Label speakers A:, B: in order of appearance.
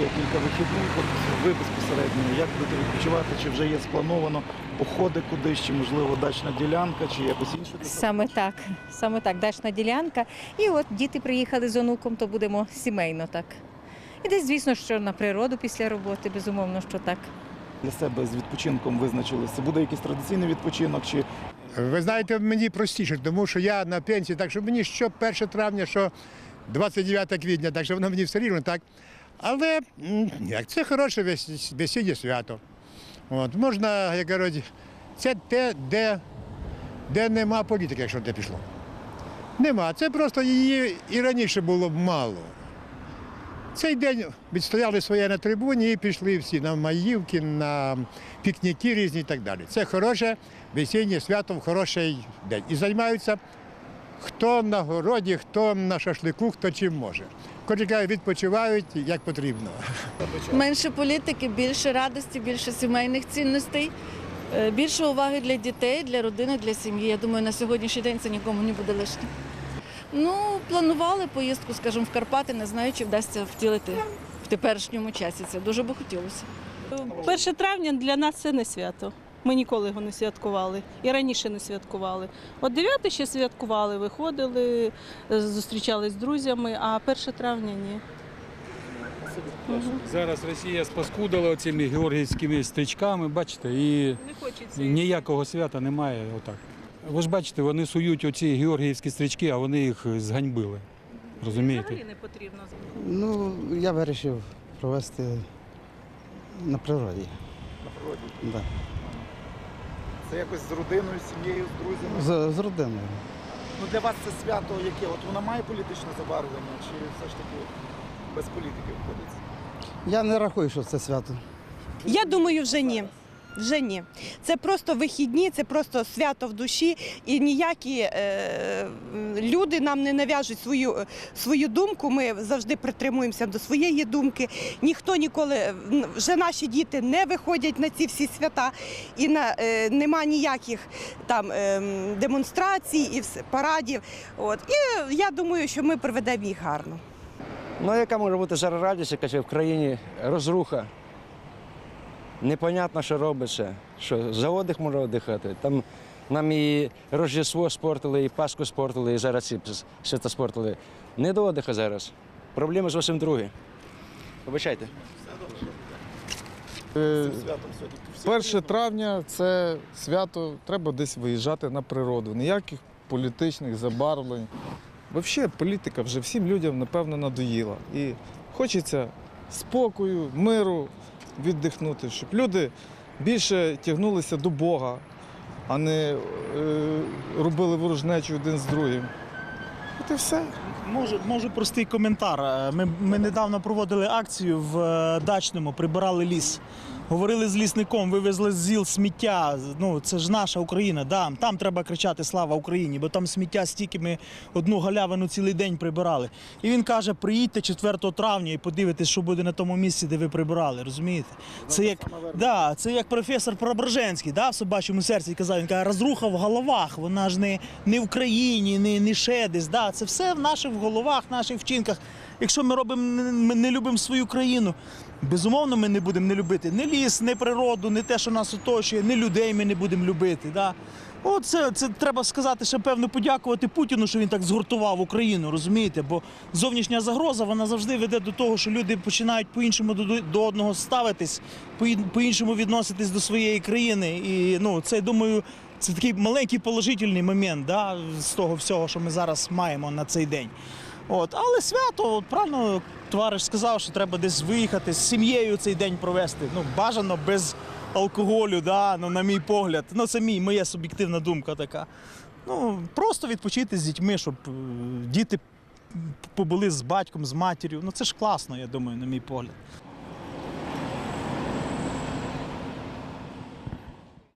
A: є кілька вихідних. От ви безпосередньо як будете відпочивати? Чи вже є сплановано походи кудись, чи можливо дачна ділянка, чи якось інше?
B: Саме так, саме так, дачна ділянка. І от діти приїхали з онуком, то будемо сімейно так. І десь, звісно, що на природу після роботи, безумовно, що так.
A: Для себе з відпочинком визначилися. Буде якийсь традиційний відпочинок, чи
C: Ви знаєте, мені простіше, тому що я на пенсії, так що мені що 1 травня, що 29 квітня, так що воно мені все рівно, так. Але як це хороше весіннє свято. От, можна, як кажуть, це те, де, де нема політики, якщо те пішло. Нема. Це просто її і раніше було мало. Цей день відстояли своє на трибуні і пішли всі на маївки, на пікніки різні і так далі. Це хороше весіннє свято в хороший день. І займаються хто на городі, хто на шашлику, хто чим може. Коротше відпочивають як потрібно.
D: Менше політики, більше радості, більше сімейних цінностей, е, більше уваги для дітей, для родини, для сім'ї. Я думаю, на сьогоднішній день це нікому не буде лишнім. Ну, планували поїздку, скажімо, в Карпати, не знаю, чи вдасться втілити в теперішньому часі. Це дуже би хотілося.
E: 1 травня для нас це не свято. Ми ніколи його не святкували і раніше не святкували. От 9 ще святкували, виходили, е, зустрічались з друзями, а 1 травня ні.
F: Зараз Росія спаскудила цими георгіївськими стрічками, бачите, і
E: Не
F: ніякого свята немає. Отак. Ви ж бачите, вони сують оці георгіївські стрічки, а вони їх зганьбили. Розумієте?
E: Взагалі не потрібно.
G: Ну, я вирішив провести на природі.
A: на природі?
G: Да.
A: Це якось з родиною, з сім'єю, з друзями?
G: З, з родиною.
A: Ну для вас це свято яке? От воно має політичне забарвлення, чи все ж таки без політики обходиться?
G: Я не рахую, що це свято.
H: Я думаю, вже ні. Вже ні. Це просто вихідні, це просто свято в душі, і ніякі е, люди нам не нав'яжуть свою, свою думку. Ми завжди притримуємося до своєї думки. Ніхто ніколи, вже наші діти не виходять на ці всі свята, і на, е, нема ніяких там е, демонстрацій і парадів. От. І я думаю, що ми проведемо їх гарно.
I: Ну, яка може бути зараз радість, яка в країні розруха. Непонятно, що робиться, що за отдих можна віддихати. Там нам і Рождество спортили, і Пасху спортили, і зараз свята спортили. Не до отдиха зараз. Проблеми зовсім другі. Вибачайте.
J: Е,
A: Цим святом
J: 1 травня це свято, треба десь виїжджати на природу. Ніяких політичних забарвлень. Взагалі, політика вже всім людям, напевно, надоїла. І хочеться спокою, миру віддихнути, щоб люди більше тягнулися до Бога, а не е, робили ворожнечу один з другим. От і все.
K: Можу, можу простий коментар. Е, Ми, ми недавно проводили акцію в е, дачному, прибирали ліс. Говорили з лісником, вивезли з зіл сміття. Ну це ж наша Україна. Да. Там треба кричати Слава Україні, бо там сміття стільки ми одну галявину цілий день прибирали. І він каже: приїдьте 4 травня і подивитесь, що буде на тому місці, де ви прибирали. Розумієте? Це як, да, це як професор Преображенський, да, в собачому серці казав. Він каже, розруха в головах. Вона ж не, не в країні, не, не ще десь. Да. Це все в наших головах, наших вчинках. Якщо ми робимо, ми не любимо свою країну, безумовно, ми не будемо не любити ні ліс, ні природу, ні те, що нас оточує, ні людей ми не будемо любити. Да. От це, це треба сказати, ще певно подякувати Путіну, що він так згуртував Україну, розумієте? Бо зовнішня загроза вона завжди веде до того, що люди починають по-іншому до, до одного ставитись, по-іншому відноситись до своєї країни. І ну, це, думаю, це такий маленький положительний момент да, з того всього, що ми зараз маємо на цей день. От, але свято, от, правильно товариш сказав, що треба десь виїхати з сім'єю цей день провести. Ну, бажано без алкоголю, да, ну, на мій погляд. Ну, це мій, моя суб'єктивна думка така. Ну, просто відпочити з дітьми, щоб е, діти побули з батьком, з матір'ю. Ну це ж класно, я думаю, на мій погляд.